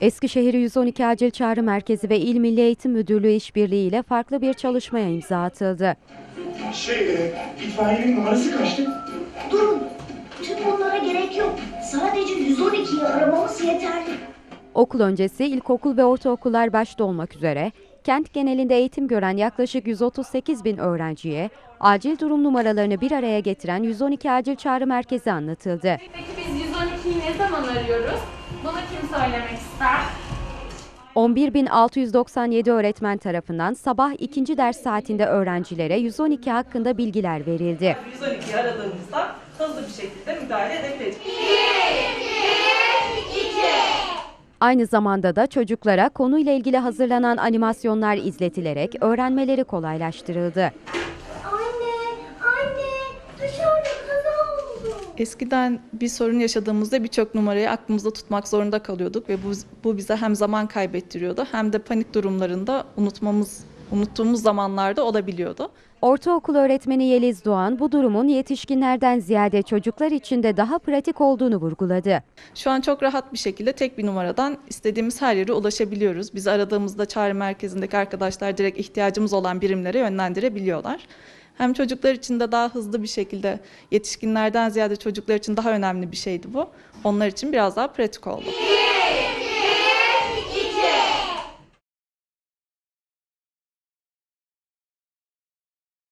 Eskişehir 112 Acil Çağrı Merkezi ve İl Milli Eğitim Müdürlüğü işbirliğiyle farklı bir çalışmaya imza atıldı. Şey, e, itfaiyenin numarası kaçtı? Durun. Tüm bunlara gerek yok. Sadece 112'yi aramamız yeterli. Okul öncesi ilkokul ve ortaokullar başta olmak üzere kent genelinde eğitim gören yaklaşık 138 bin öğrenciye acil durum numaralarını bir araya getiren 112 Acil Çağrı Merkezi anlatıldı. Peki 112'yi ne zaman arıyoruz? Bunu kim söylemek ister? 11.697 öğretmen tarafından sabah ikinci ders saatinde öğrencilere 112 hakkında bilgiler verildi. 112'yi aradığımızda hızlı bir şekilde müdahale edebileceğiz. Aynı zamanda da çocuklara konuyla ilgili hazırlanan animasyonlar izletilerek öğrenmeleri kolaylaştırıldı. Eskiden bir sorun yaşadığımızda birçok numarayı aklımızda tutmak zorunda kalıyorduk ve bu, bu bize hem zaman kaybettiriyordu hem de panik durumlarında unutmamız unuttuğumuz zamanlarda olabiliyordu. Ortaokul öğretmeni Yeliz Doğan bu durumun yetişkinlerden ziyade çocuklar için de daha pratik olduğunu vurguladı. Şu an çok rahat bir şekilde tek bir numaradan istediğimiz her yere ulaşabiliyoruz. Bizi aradığımızda çağrı merkezindeki arkadaşlar direkt ihtiyacımız olan birimlere yönlendirebiliyorlar. Hem çocuklar için de daha hızlı bir şekilde yetişkinlerden ziyade çocuklar için daha önemli bir şeydi bu. Onlar için biraz daha pratik oldu.